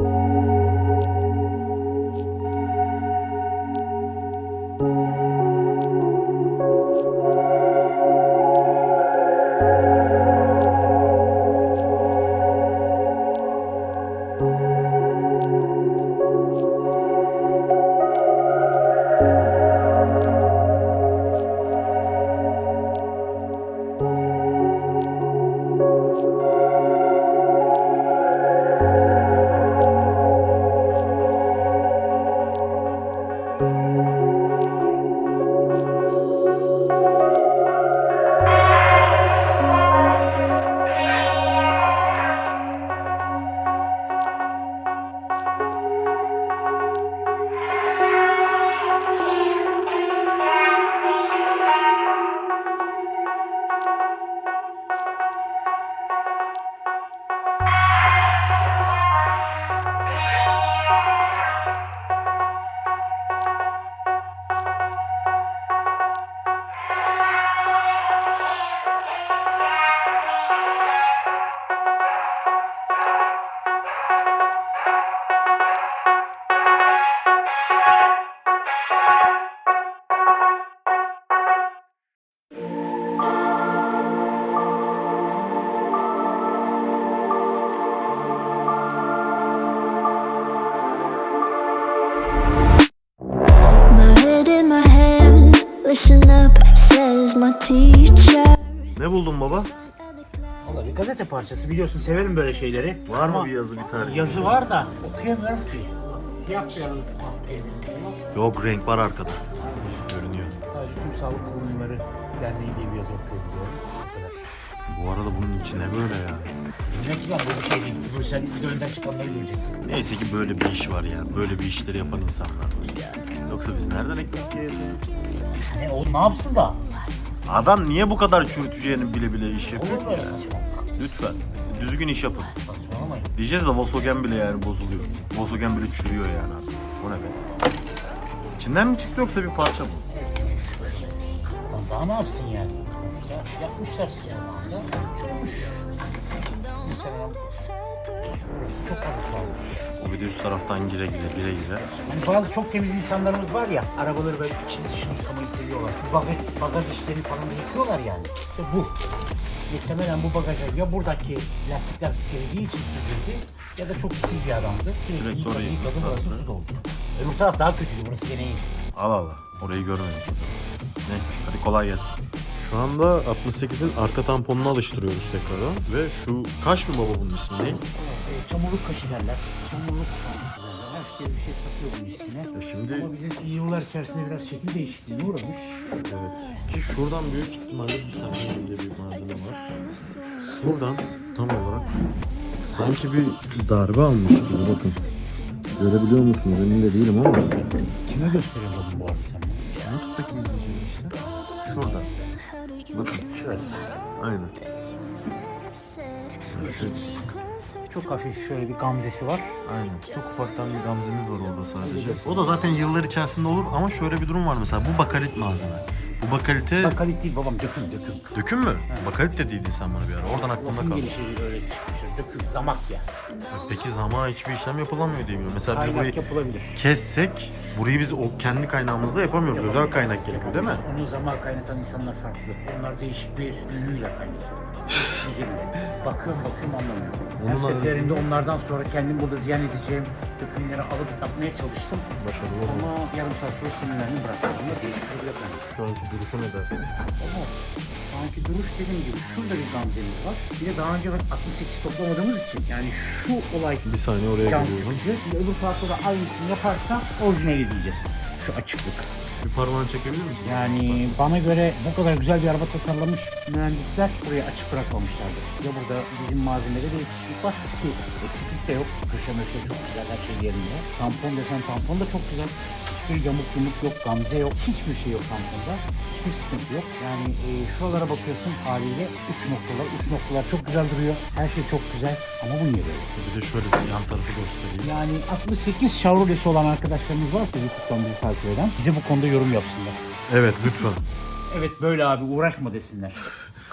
you Ne buldun baba? Valla bir gazete parçası biliyorsun severim böyle şeyleri. Var mı bir yazı bir tane? Yazı var da okuyamıyorum ki. Siyah beyaz maske. Yok renk var arkada. Görünüyor. Sadece Türk Sağlık Kurumları Derneği diye bir yazı okuyabiliyorum. Bu. Bu arada bunun içine böyle ya. Ne güzel böyle şey değil. Bu sen gölden çıkanları görecek. Neyse ki böyle bir iş var ya. Böyle bir işleri yapan insanlar var. Yoksa biz nereden ekmek yiyelim? Ne o ne yapsın da? Adam niye bu kadar çürüteceğini bile bile iş yapıyor Olur ki mu öyle ya? saçmalık? Lütfen. Düzgün iş yapın. Saçmalamayın. Diyeceğiz de Volkswagen bile yani bozuluyor. Volkswagen bile çürüyor yani artık. O ne be? İçinden mi çıktı yoksa bir parça mı? Lan daha ne yapsın yani? Ya, yapmışlar zamanında. Çürümüş. Muhtemelen burası çok fazla sağlık. Bir de üst taraftan gire gire gire gire. Hani bazı çok temiz insanlarımız var ya, arabaları böyle içini dışını yıkamayı seviyorlar. Bagaj, bagaj işlerini falan da yıkıyorlar yani. İşte bu. Muhtemelen bu bagaja ya buradaki lastikler eridiği için sürdürdü ya da çok titiz bir adamdı. Sürekli Yıkadı, orayı yıkadı, burası su doldu. Öbür taraf daha kötüydü, burası gene iyi. Al al. Orayı görmedim. Neyse hadi kolay gelsin. Şu anda 68'in arka tamponunu alıştırıyoruz tekrardan. Ve şu kaş mı baba bunun ismi ne? E, çamurluk kaşı derler. Çamurluk kaşı derler. Her şey bir şey satıyor bunun ismine. Ya şimdi- Ama bizimki yıllar içerisinde biraz şekil değişikliğine uğramış. Evet. Ki şuradan büyük ihtimalle bir saniye bir malzeme var. Şuradan tam olarak sanki bir darbe almış gibi bakın. Görebiliyor musunuz emin de değilim ama. Kime gösteriyorsun bu arada sen? YouTube'daki izleyiciler işte. Şurada. Bakın. Şurası. Aynen. Çok hafif şöyle bir gamzesi var. Aynen. Çok ufaktan bir gamzemiz var orada sadece. O da zaten yıllar içerisinde olur ama şöyle bir durum var mesela. Bu bakalit malzeme. Bu bakalite... Bakalit değil babam döküm döküm. Döküm mü? Bakalit dediydin sen bana bir ara. Oradan aklımda Lafın kaldı. gelişi öyle çıkmıştır. Döküm zamak ya. Peki zaman hiçbir işlem yapılamıyor diye biliyorum. Mesela biz burayı yapılabilir. kessek burayı biz o kendi kaynağımızla yapamıyoruz. Özel kaynak gerekiyor değil mi? Onu zaman kaynatan insanlar farklı. Onlar değişik bir ünlüyle kaynatıyorlar. Sihirle. bakıyorum bakıyorum anlamıyorum. Her Onun seferinde onlardan sonra kendim burada ziyan edeceğim dökümleri alıp yapmaya çalıştım. Başarılı oldu. Ama yarım saat sonra sinirlerini bıraktım. Ama değişik bir bile kaynağı. Şu anki duruşu ne dersin? Ama sanki duruş dediğim gibi şurada bir gamzemiz var. Bir de daha önce ben 68 toplamadığımız için yani şu olay Bir saniye oraya can geliyorum. sıkıcı. Bir öbür tarafta da aynısını yaparsa orijinali diyeceğiz. Şu açıklık. Bir parmağını çekebilir misin? Yani bana göre bu kadar güzel bir araba tasarlamış mühendisler buraya açık bırakmamışlardır. Ya burada bizim malzemede de eksiklik var ki eksiklik de yok. Köşe möşe çok güzel her şey yerinde. Tampon desen tampon da çok güzel. Hiçbir yamuk yumuk yok, gamze yok, hiçbir şey yok tamponda. Hiçbir sıkıntı yok. Yani e, şuralara bakıyorsun haliyle uç noktalar, uç noktalar çok güzel duruyor. Her şey çok güzel ama bu niye böyle? Bir de şöyle yan tarafı göstereyim. Yani 68 Chevrolet'si olan arkadaşlarımız varsa YouTube'dan bizi takip eden bize bu konuda yorum yapsınlar. Evet lütfen. Evet böyle abi uğraşma desinler.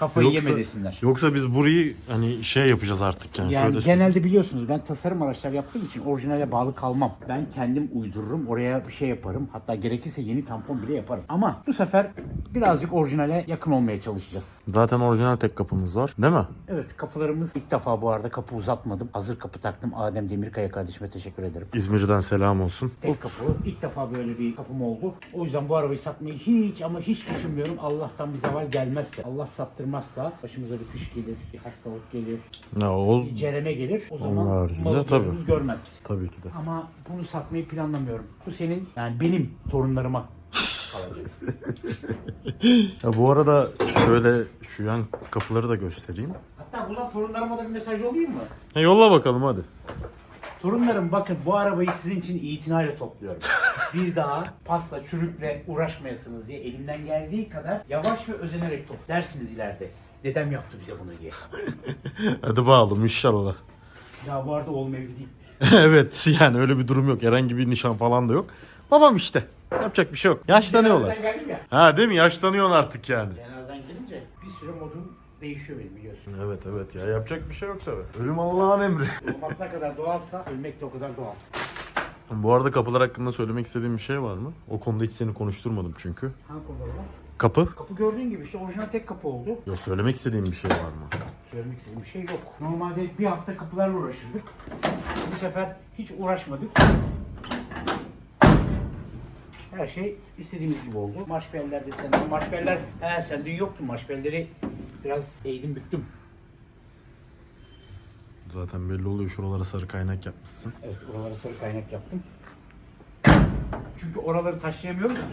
Kafayı Yoksa- yeme desinler. Yoksa biz burayı hani şey yapacağız artık yani. Yani Şöyle genelde biliyorsunuz ben tasarım araçlar yaptığım için orijinale bağlı kalmam. Ben kendim uydururum, oraya bir şey yaparım. Hatta gerekirse yeni tampon bile yaparım. Ama bu sefer birazcık orijinale yakın olmaya çalışacağız. Zaten orijinal tek kapımız var değil mi? Evet kapılarımız ilk defa bu arada kapı uzatmadım. Hazır kapı taktım. Adem Demirkaya kardeşime teşekkür ederim. İzmir'den selam olsun. Tek kapı. ilk defa böyle bir kapım oldu. O yüzden bu arabayı satmayı hiç ama hiç düşünmüyorum. Allah'tan bir zeval gelmezse, Allah sattırmazsa başımıza bir kış gelir, bir hastalık gelir, Ne o bir cereme gelir. O zaman Onun haricinde malı tabii. gözümüz görmez. tabii ki de. Ama bunu satmayı planlamıyorum. Bu senin yani benim torunlarıma kalacak. Ya bu arada şöyle şu yan kapıları da göstereyim. Hatta buradan torunlarıma da bir mesaj olayım mı? E, yolla bakalım hadi. Torunlarım bakın bu arabayı sizin için itinayla topluyorum. Bir daha pasta çürükle uğraşmayasınız diye elimden geldiği kadar yavaş ve özenerek top dersiniz ileride. Dedem yaptı bize bunu diye. Hadi bakalım inşallah. Ya bu arada oğlum evli değil. evet yani öyle bir durum yok. Herhangi bir nişan falan da yok. Babam işte. Yapacak bir şey yok. Yaşlanıyorlar. Cenazeden geldim ya. Ha değil mi? Yaşlanıyorsun artık yani. Cenazeden gelince bir süre modum değişiyor benim biliyorsun. Evet evet ya yapacak bir şey yok tabii. Ölüm Allah'ın emri. Olmak ne kadar doğalsa ölmek de o kadar doğal. Bu arada kapılar hakkında söylemek istediğim bir şey var mı? O konuda hiç seni konuşturmadım çünkü. Hangi konuda var? Kapı? Kapı gördüğün gibi işte orijinal tek kapı oldu. Ya söylemek istediğim bir şey var mı? Söylemek istediğim bir şey yok. Normalde bir hafta kapılarla uğraşırdık. Bu sefer hiç uğraşmadık. Her şey istediğimiz gibi oldu. Maşbeller de senden. Maşbeller, he sen dün yoktun. Maşbelleri biraz eğdim büktüm. Zaten belli oluyor şuralara sarı kaynak yapmışsın. Evet oralara sarı kaynak yaptım. Çünkü oraları taşlayamıyoruz ya.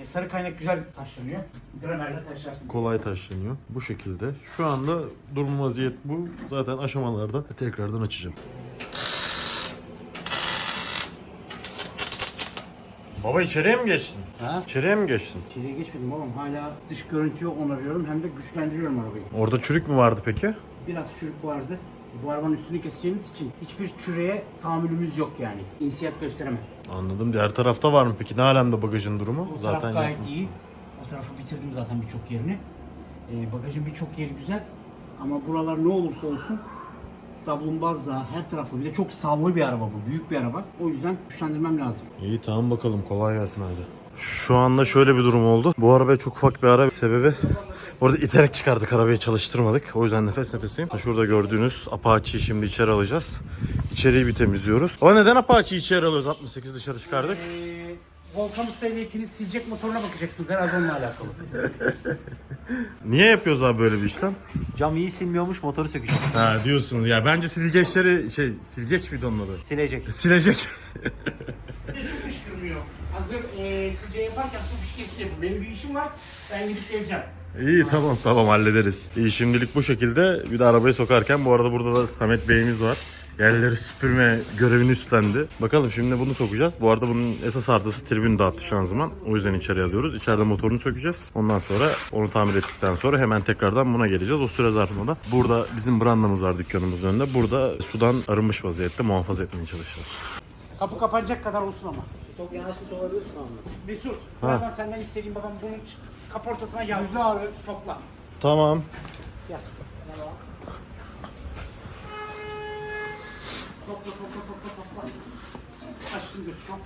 E, sarı kaynak güzel taşlanıyor. Dramerle taşlarsın. Kolay taşlanıyor. Bu şekilde. Şu anda durum vaziyet bu. Zaten aşamalarda tekrardan açacağım. Baba içeriye mi geçtin? Ha? İçeriye mi geçtin? İçeriye geçmedim oğlum. Hala dış görüntüyü onarıyorum hem de güçlendiriyorum arabayı. Orada çürük mü vardı peki? Biraz çürük vardı. Bu arabanın üstünü keseceğimiz için hiçbir çürüğe tahammülümüz yok yani. İnsiyat gösteremem. Anladım. Diğer tarafta var mı peki? Ne alemde bagajın durumu? O taraf gayet yapmışsın. iyi. O tarafı bitirdim zaten birçok yerini. Ee, bagajın birçok yeri güzel. Ama buralar ne olursa olsun Dablumbaz da her tarafı bir de çok sallı bir araba bu. Büyük bir araba. O yüzden güçlendirmem lazım. İyi tamam bakalım kolay gelsin hadi. Şu anda şöyle bir durum oldu. Bu arabaya çok ufak bir ara sebebi Orada iterek çıkardık arabayı çalıştırmadık. O yüzden nefes nefeseyim. Şurada gördüğünüz Apache'yi şimdi içeri alacağız. İçeriği bir temizliyoruz. O neden Apache'yi içeri alıyoruz? 68 dışarı çıkardık. Ee, Volkan Usta ile ikiniz silecek motoruna bakacaksınız. Herhalde onunla alakalı. Niye yapıyoruz abi böyle bir işlem? Cam iyi silmiyormuş motoru sökeceğim. Ha diyorsun ya bence silgeçleri şey silgeç miydi onun adı? Silecek. Silecek. Bir de su fışkırmıyor. Hazır e, silce yaparken su fışkırması yapın. Benim bir işim var. Ben gidip geleceğim. İyi tamam tamam hallederiz. İyi şimdilik bu şekilde. Bir de arabayı sokarken bu arada burada da Samet Bey'imiz var. Yerleri süpürme görevini üstlendi. Bakalım şimdi bunu sokacağız. Bu arada bunun esas artısı tribün dağıttı şanzıman. O yüzden içeri alıyoruz. İçeride motorunu sökeceğiz. Ondan sonra onu tamir ettikten sonra hemen tekrardan buna geleceğiz. O süre zarfında da burada bizim brandamız var dükkanımızın önünde. Burada sudan arınmış vaziyette muhafaza etmeye çalışacağız. Kapı kapanacak kadar olsun ama. Çok yanaşmış olabilirsin ama. Mesut, birazdan senden istediğim babam bunun kaportasına yaz. Yüzde abi. Topla. Tamam. Gel. Topla topla topla topla. Açtım götür çok.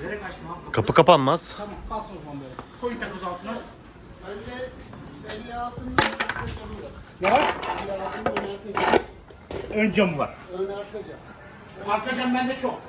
Bilerek açtım abi. Kapı kapanmaz. Tamam kalsın o zaman böyle. Koyun takoz altına. Ne var? Ön camı var. Ön arka cam. Arka cam bende çok.